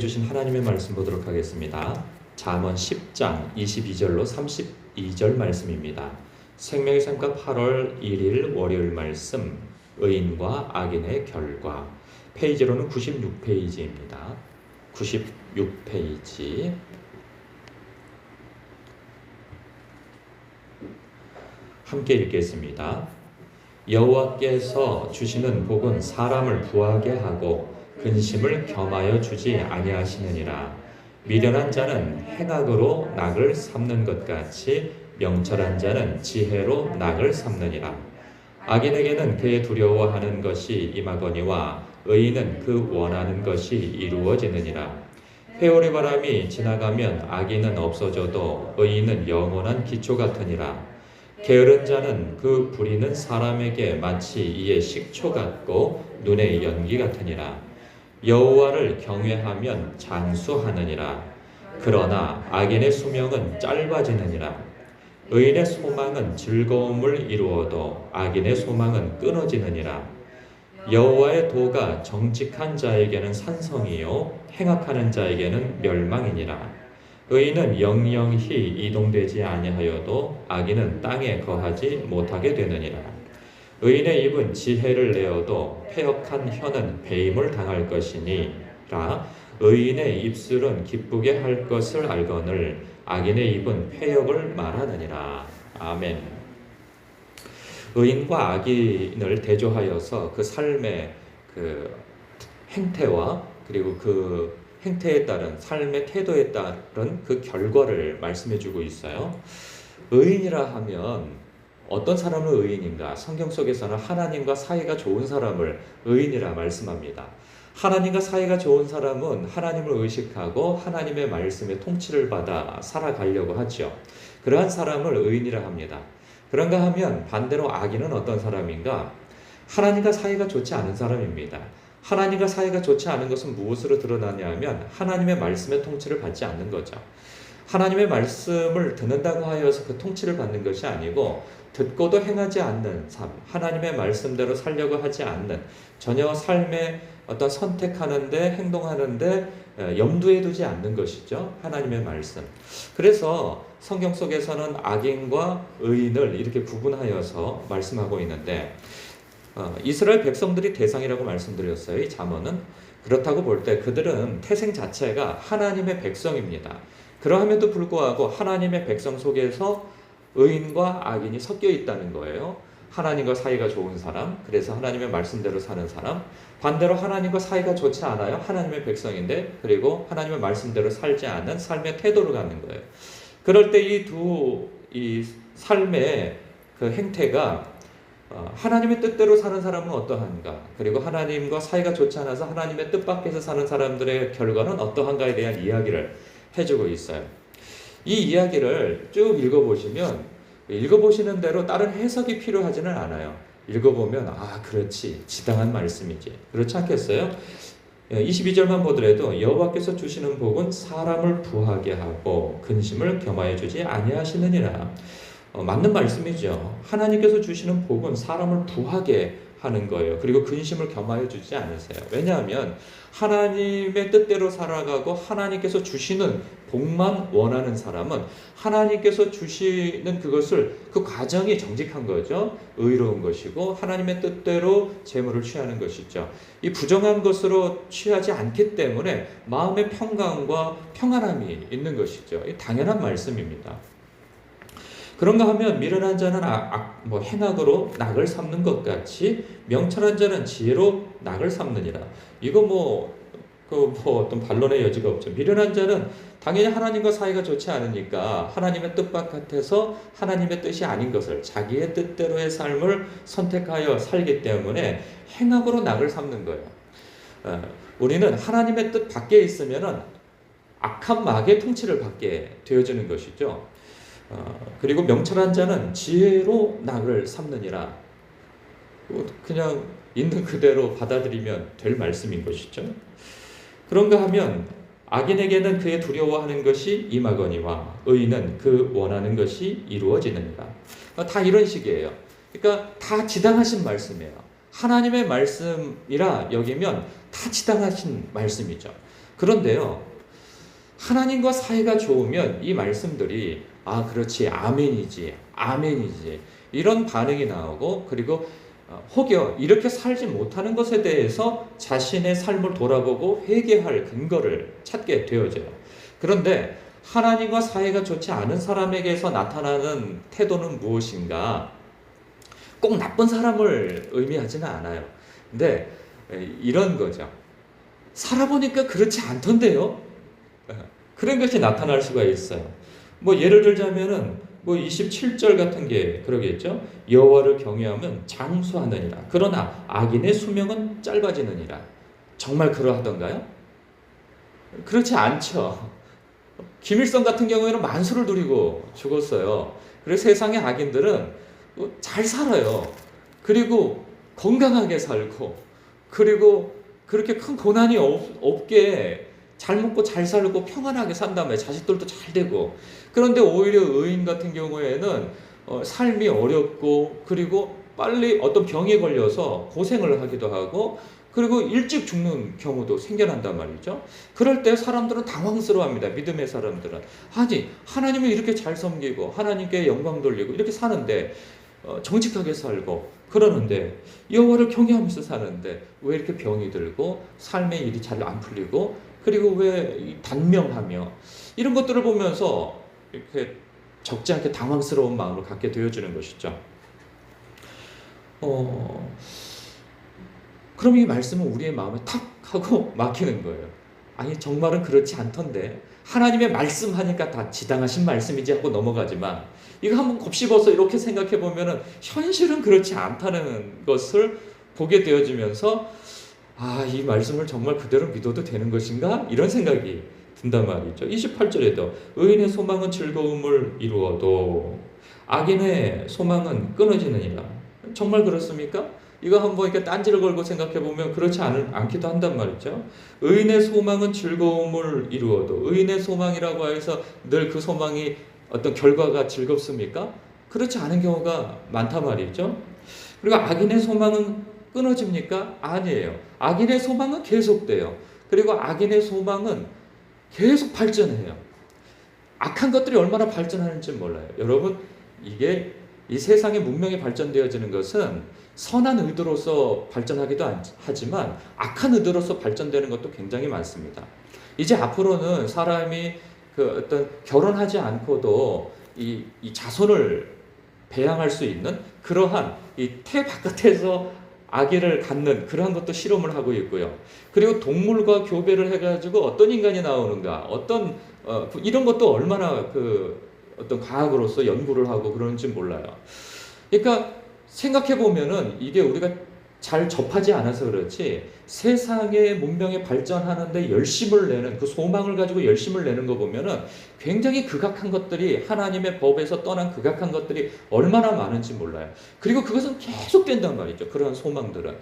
주신 하나님의 말씀 보도록 하겠습니다. 잠언 10장 22절로 32절 말씀입니다. 생명의 샘과 8월 1일 월요일 말씀 의인과 악인의 결과 페이지로는 96페이지입니다. 96페이지 함께 읽겠습니다. 여호와께서 주시는 복은 사람을 부하게 하고 근심을 겸하여 주지 아니하시느니라. 미련한 자는 행악으로 낙을 삼는 것 같이 명철한 자는 지혜로 낙을 삼느니라. 악인에게는 그의 두려워하는 것이 임하거니와 의인은 그 원하는 것이 이루어지느니라. 회오리 바람이 지나가면 악인은 없어져도 의인은 영원한 기초 같으니라. 게으른 자는 그 부리는 사람에게 마치 이의 식초 같고 눈의 연기 같으니라. 여호와를 경외하면 장수하느니라. 그러나 악인의 수명은 짧아지느니라. 의인의 소망은 즐거움을 이루어도 악인의 소망은 끊어지느니라. 여호와의 도가 정직한 자에게는 산성이요 행악하는 자에게는 멸망이니라. 의인은 영영히 이동되지 아니하여도 악인은 땅에 거하지 못하게 되느니라. 의인의 입은 지혜를 내어도 패역한 혀는 배임을 당할 것이니라. 의인의 입술은 기쁘게 할 것을 알거늘 악인의 입은 패역을 말하느니라. 아멘. 의인과 악인을 대조하여서 그 삶의 그 행태와 그리고 그 행태에 따른 삶의 태도에 따른 그 결과를 말씀해 주고 있어요. 의인이라 하면 어떤 사람은 의인인가? 성경 속에서는 하나님과 사이가 좋은 사람을 의인이라 말씀합니다. 하나님과 사이가 좋은 사람은 하나님을 의식하고 하나님의 말씀에 통치를 받아 살아가려고 하죠. 그러한 사람을 의인이라 합니다. 그런가 하면 반대로 악인은 어떤 사람인가? 하나님과 사이가 좋지 않은 사람입니다. 하나님과 사이가 좋지 않은 것은 무엇으로 드러나냐 하면 하나님의 말씀의 통치를 받지 않는 거죠. 하나님의 말씀을 듣는다고 하여서 그 통치를 받는 것이 아니고 듣고도 행하지 않는 삶, 하나님의 말씀대로 살려고 하지 않는 전혀 삶의 어떤 선택하는데 행동하는데 염두에 두지 않는 것이죠. 하나님의 말씀. 그래서 성경 속에서는 악인과 의인을 이렇게 구분하여서 말씀하고 있는데 어, 이스라엘 백성들이 대상이라고 말씀드렸어요. 이 잠언은 그렇다고 볼 때 그들은 태생 자체가 하나님의 백성입니다. 그러함에도 불구하고 하나님의 백성 속에서 의인과 악인이 섞여 있다는 거예요. 하나님과 사이가 좋은 사람, 그래서 하나님의 말씀대로 사는 사람, 반대로 하나님과 사이가 좋지 않아요. 하나님의 백성인데, 그리고 하나님의 말씀대로 살지 않는 삶의 태도를 갖는 거예요. 그럴 때 이 두, 이 삶의 그 행태가 어, 하나님의 뜻대로 사는 사람은 어떠한가? 그리고 하나님과 사이가 좋지 않아서 하나님의 뜻 밖에서 사는 사람들의 결과는 어떠한가에 대한 이야기를 해주고 있어요. 이 이야기를 쭉 읽어보시면 읽어보시는 대로 다른 해석이 필요하지는 않아요. 읽어보면 아 그렇지 지당한 말씀이지 그렇지 않겠어요? 22절만 보더라도 여호와께서 주시는 복은 사람을 부하게 하고 근심을 겸하여 주지 아니하시느니라. 어, 맞는 말씀이죠. 하나님께서 주시는 복은 사람을 부하게 하는 거예요. 그리고 근심을 겸하여 주지 않으세요. 왜냐하면 하나님의 뜻대로 살아가고 하나님께서 주시는 복만 원하는 사람은 하나님께서 주시는 그것을 그 과정이 정직한 거죠. 의로운 것이고 하나님의 뜻대로 재물을 취하는 것이죠. 이 부정한 것으로 취하지 않기 때문에 마음의 평강과 평안함이 있는 것이죠. 당연한 말씀입니다. 그런가 하면 미련한 자는 악, 악, 뭐 행악으로 낙을 삼는 것 같이 명철한 자는 지혜로 낙을 삼느니라. 이거 뭐, 그 뭐 어떤 반론의 여지가 없죠. 미련한 자는 당연히 하나님과 사이가 좋지 않으니까 하나님의 뜻 바깥에서 하나님의 뜻이 아닌 것을 자기의 뜻대로의 삶을 선택하여 살기 때문에 행악으로 낙을 삼는 거예요. 어, 우리는 하나님의 뜻 밖에 있으면은 악한 마귀의 통치를 받게 되어지는 것이죠. 어, 그리고 명철한 자는 지혜로 낙을 삼느니라. 그냥 있는 그대로 받아들이면 될 말씀인 것이죠. 그런가 하면 악인에게는 그의 두려워하는 것이 임하거니와 의인은 그 원하는 것이 이루어지느니라. 다 이런 식이에요. 그러니까 다 지당하신 말씀이에요. 하나님의 말씀이라 여기면 다 지당하신 말씀이죠. 그런데요, 하나님과 사이가 좋으면 이 말씀들이 아, 그렇지, 아멘이지, 아멘이지. 이런 반응이 나오고, 그리고 어, 혹여 이렇게 살지 못하는 것에 대해서 자신의 삶을 돌아보고 회개할 근거를 찾게 되어져요. 그런데 하나님과 사이가 좋지 않은 사람에게서 나타나는 태도는 무엇인가? 꼭 나쁜 사람을 의미하지는 않아요. 근데 이런 거죠. 살아보니까 그렇지 않던데요. 그런 것이 나타날 수가 있어요. 뭐 예를 들자면은 뭐 27절 같은 게 그러겠죠. 여호와를 경외하면 장수하느니라. 그러나 악인의 수명은 짧아지느니라. 정말 그러하던가요? 그렇지 않죠. 김일성 같은 경우에는 만수를 누리고 죽었어요. 그래서 세상의 악인들은 잘 살아요. 그리고 건강하게 살고 그리고 그렇게 큰 고난이 없, 없게 잘 먹고 잘 살고 평안하게 산다음에 자식들도 잘 되고 그런데 오히려 의인 같은 경우에는 어, 삶이 어렵고 그리고 빨리 어떤 병에 걸려서 고생을 하기도 하고 그리고 일찍 죽는 경우도 생겨난단 말이죠. 그럴 때 사람들은 당황스러워합니다. 믿음의 사람들은 아니 하나님을 이렇게 잘 섬기고 하나님께 영광 돌리고 이렇게 사는데 어, 정직하게 살고 그러는데 여호와를 경외하면서 사는데 왜 이렇게 병이 들고 삶의 일이 잘 안 풀리고 그리고 왜 단명하며 이런 것들을 보면서 이렇게 적지 않게 당황스러운 마음을 갖게 되어주는 것이죠. 어, 그럼 이 말씀은 우리의 마음에 탁 하고 막히는 거예요. 아니 정말은 그렇지 않던데 하나님의 말씀하니까 다 지당하신 말씀이지 하고 넘어가지만 이거 한번 곱씹어서 이렇게 생각해 보면은 현실은 그렇지 않다는 것을 보게 되어지면서 아, 이 말씀을 정말 그대로 믿어도 되는 것인가? 이런 생각이 든단 말이죠. 28절에도 의인의 소망은 즐거움을 이루어도 악인의 소망은 끊어지느니라. 정말 그렇습니까? 이거 한번 이렇게 딴지를 걸고 생각해 보면 그렇지 않, 않기도 한단 말이죠. 의인의 소망은 즐거움을 이루어도 의인의 소망이라고 해서 늘 그 소망이 어떤 결과가 즐겁습니까? 그렇지 않은 경우가 많단 말이죠. 그리고 악인의 소망은 끊어집니까? 아니에요. 악인의 소망은 계속돼요. 그리고 악인의 소망은 계속 발전해요. 악한 것들이 얼마나 발전하는지 몰라요. 여러분, 이게 이 세상의 문명이 발전되어지는 것은 선한 의도로서 발전하기도 하지만 악한 의도로서 발전되는 것도 굉장히 많습니다. 이제 앞으로는 사람이 그 어떤 결혼하지 않고도 이, 이 자손을 배양할 수 있는 그러한 이 태 바깥에서 아기를 갖는 그러한 것도 실험을 하고 있고요. 그리고 동물과 교배를 해가지고 어떤 인간이 나오는가, 어떤 어, 이런 것도 얼마나 그 어떤 과학으로서 연구를 하고 그런지 몰라요. 그러니까 생각해 보면은 이게 우리가 잘 접하지 않아서 그렇지 세상의 문명이 발전하는데 열심을 내는 그 소망을 가지고 열심을 내는 거 보면은 굉장히 극악한 것들이 하나님의 법에서 떠난 극악한 것들이 얼마나 많은지 몰라요. 그리고 그것은 계속 된단 말이죠. 그러한 소망들은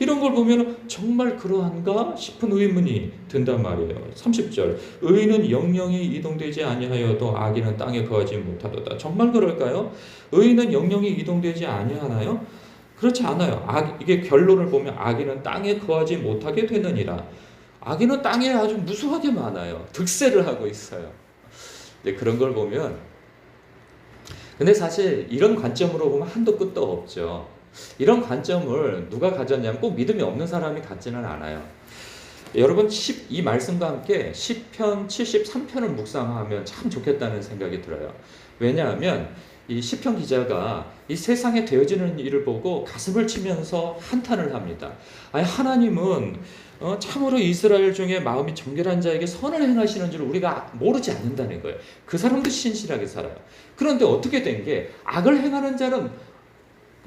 이런 걸 보면 정말 그러한가 싶은 의문이 든단 말이에요. 30절 의인은 영영이 이동되지 아니하여도 악인은 땅에 거하지 못하도다. 정말 그럴까요? 의인은 영영이 이동되지 아니하나요? 그렇지 않아요. 악, 이게 결론을 보면 악인은 땅에 거하지 못하게 되느니라. 악인은 땅에 아주 무수하게 많아요. 득세를 하고 있어요. 네, 그런 걸 보면 근데 사실 이런 관점으로 보면 한도 끝도 없죠. 이런 관점을 누가 가졌냐면 꼭 믿음이 없는 사람이 갖지는 않아요. 여러분 10, 이 말씀과 함께 10편 73편을 묵상하면 참 좋겠다는 생각이 들어요. 왜냐하면 이 시편 기자가 이 세상에 되어지는 일을 보고 가슴을 치면서 한탄을 합니다. 아니 하나님은 어, 참으로 이스라엘 중에 마음이 정결한 자에게 선을 행하시는 줄 우리가 모르지 않는다는 거예요. 그 사람도 신실하게 살아요. 그런데 어떻게 된 게 악을 행하는 자는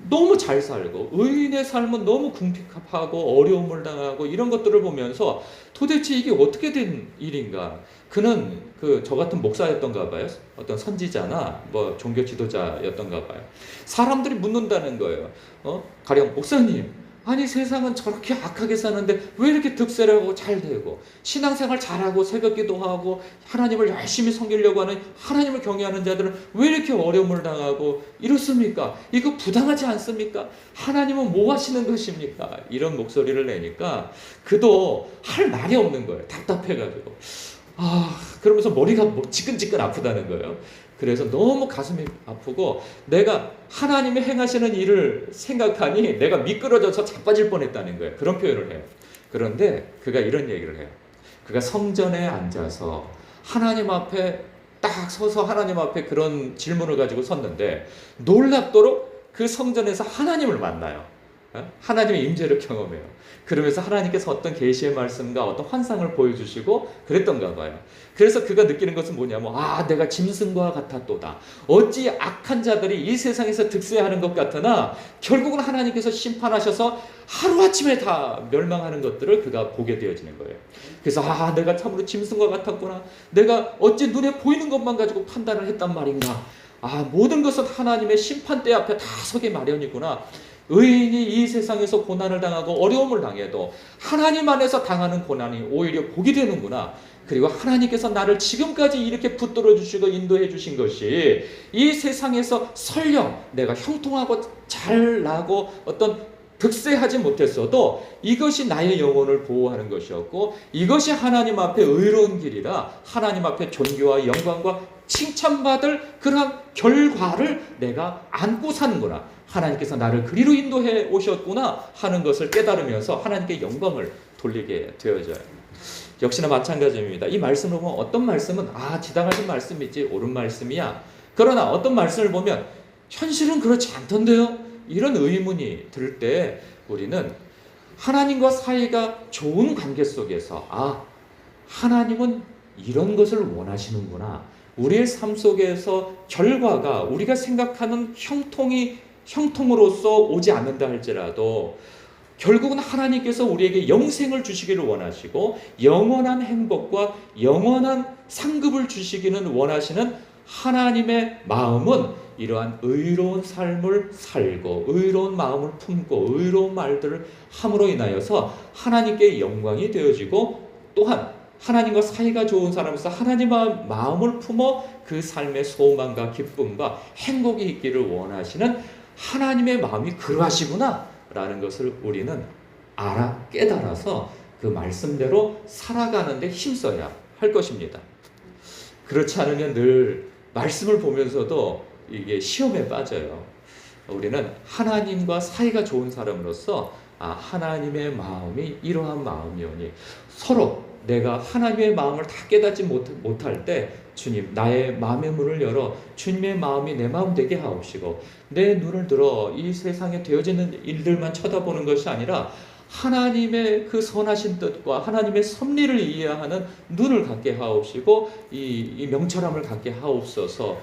너무 잘 살고 의인의 삶은 너무 궁핍하고 어려움을 당하고 이런 것들을 보면서 도대체 이게 어떻게 된 일인가? 그는 그 저 같은 목사였던가 봐요. 어떤 선지자나 뭐 종교 지도자였던가 봐요. 사람들이 묻는다는 거예요. 어? 가령 목사님, 아니 세상은 저렇게 악하게 사는데 왜 이렇게 득세를 하고 잘 되고 신앙생활 잘하고 새벽 기도 하고 하나님을 열심히 섬기려고 하는 하나님을 경외하는 자들은 왜 이렇게 어려움을 당하고 이렇습니까? 이거 부당하지 않습니까? 하나님은 뭐 하시는 것입니까? 이런 목소리를 내니까 그도 할 말이 없는 거예요. 답답해가지고 아 그러면서 머리가 뭐 지끈지끈 아프다는 거예요. 그래서 너무 가슴이 아프고 내가 하나님이 행하시는 일을 생각하니 내가 미끄러져서 자빠질 뻔했다는 거예요. 그런 표현을 해요. 그런데 그가 이런 얘기를 해요. 그가 성전에 앉아서 하나님 앞에 딱 서서 하나님 앞에 그런 질문을 가지고 섰는데 놀랍도록 그 성전에서 하나님을 만나요. 어? 하나님의 임재를 경험해요. 그러면서 하나님께서 어떤 계시의 말씀과 어떤 환상을 보여주시고 그랬던가 봐요. 그래서 그가 느끼는 것은 뭐냐면 아 내가 짐승과 같았도다. 어찌 악한 자들이 이 세상에서 득세하는 것 같으나 결국은 하나님께서 심판하셔서 하루아침에 다 멸망하는 것들을 그가 보게 되어지는 거예요. 그래서 아 내가 참으로 짐승과 같았구나. 내가 어찌 눈에 보이는 것만 가지고 판단을 했단 말인가. 아 모든 것은 하나님의 심판대 앞에 다 서게 마련이구나. 의인이 이 세상에서 고난을 당하고 어려움을 당해도 하나님 안에서 당하는 고난이 오히려 복이 되는구나. 그리고 하나님께서 나를 지금까지 이렇게 붙들어 주시고 인도해 주신 것이 이 세상에서 설령 내가 형통하고 잘나고 어떤 득세하지 못했어도 이것이 나의 영혼을 보호하는 것이었고 이것이 하나님 앞에 의로운 길이라 하나님 앞에 존귀와 영광과 칭찬받을 그러한 결과를 내가 안고 사는구나. 하나님께서 나를 그리로 인도해 오셨구나 하는 것을 깨달으면서 하나님께 영광을 돌리게 되어져요. 역시나 마찬가지입니다. 이 말씀을 보면 어떤 말씀은 아 지당하신 말씀이지 옳은 말씀이야. 그러나 어떤 말씀을 보면 현실은 그렇지 않던데요. 이런 의문이 들 때 우리는 하나님과 사이가 좋은 관계 속에서 아 하나님은 이런 것을 원하시는구나. 우리의 삶 속에서 결과가 우리가 생각하는 형통이 형통으로서 오지 않는다 할지라도 결국은 하나님께서 우리에게 영생을 주시기를 원하시고 영원한 행복과 영원한 상급을 주시기는 원하시는 하나님의 마음은 이러한 의로운 삶을 살고 의로운 마음을 품고 의로운 말들을 함으로 인하여서 하나님께 영광이 되어지고 또한 하나님과 사이가 좋은 사람으로서 하나님의 마음을 품어 그 삶의 소망과 기쁨과 행복이 있기를 원하시는 하나님의 마음이 그러하시구나 라는 것을 우리는 알아 깨달아서 그 말씀대로 살아가는데 힘써야 할 것입니다. 그렇지 않으면 늘 말씀을 보면서도 이게 시험에 빠져요. 우리는 하나님과 사이가 좋은 사람으로서 아, 하나님의 마음이 이러한 마음이오니 서로 내가 하나님의 마음을 다 깨닫지 못, 못할 때 주님 나의 마음의 문을 열어 주님의 마음이 내 마음 되게 하옵시고 내 눈을 들어 이 세상에 되어지는 일들만 쳐다보는 것이 아니라 하나님의 그 선하신 뜻과 하나님의 섭리를 이해하는 눈을 갖게 하옵시고 이, 이 명철함을 갖게 하옵소서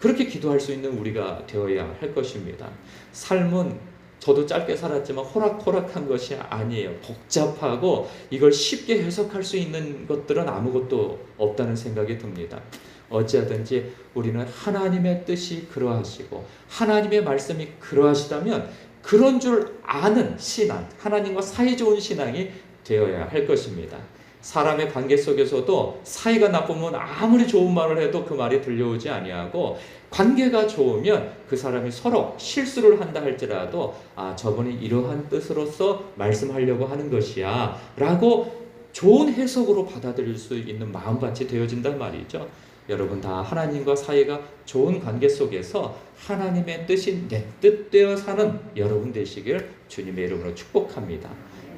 그렇게 기도할 수 있는 우리가 되어야 할 것입니다. 삶은 저도 짧게 살았지만 호락호락한 것이 아니에요. 복잡하고 이걸 쉽게 해석할 수 있는 것들은 아무것도 없다는 생각이 듭니다. 어찌하든지 우리는 하나님의 뜻이 그러하시고 하나님의 말씀이 그러하시다면 그런 줄 아는 신앙, 하나님과 사이 좋은 신앙이 되어야 할 것입니다. 사람의 관계 속에서도 사이가 나쁘면 아무리 좋은 말을 해도 그 말이 들려오지 아니하고 관계가 좋으면 그 사람이 서로 실수를 한다 할지라도 아 저분이 이러한 뜻으로서 말씀하려고 하는 것이야라고 좋은 해석으로 받아들일 수 있는 마음밭이 되어진단 말이죠. 여러분 다 하나님과 사이가 좋은 관계 속에서 하나님의 뜻이 내 뜻되어 사는 여러분 되시길 주님의 이름으로 축복합니다.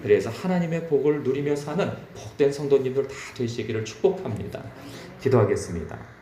그래서 하나님의 복을 누리며 사는 복된 성도님들 다 되시기를 축복합니다. 기도하겠습니다.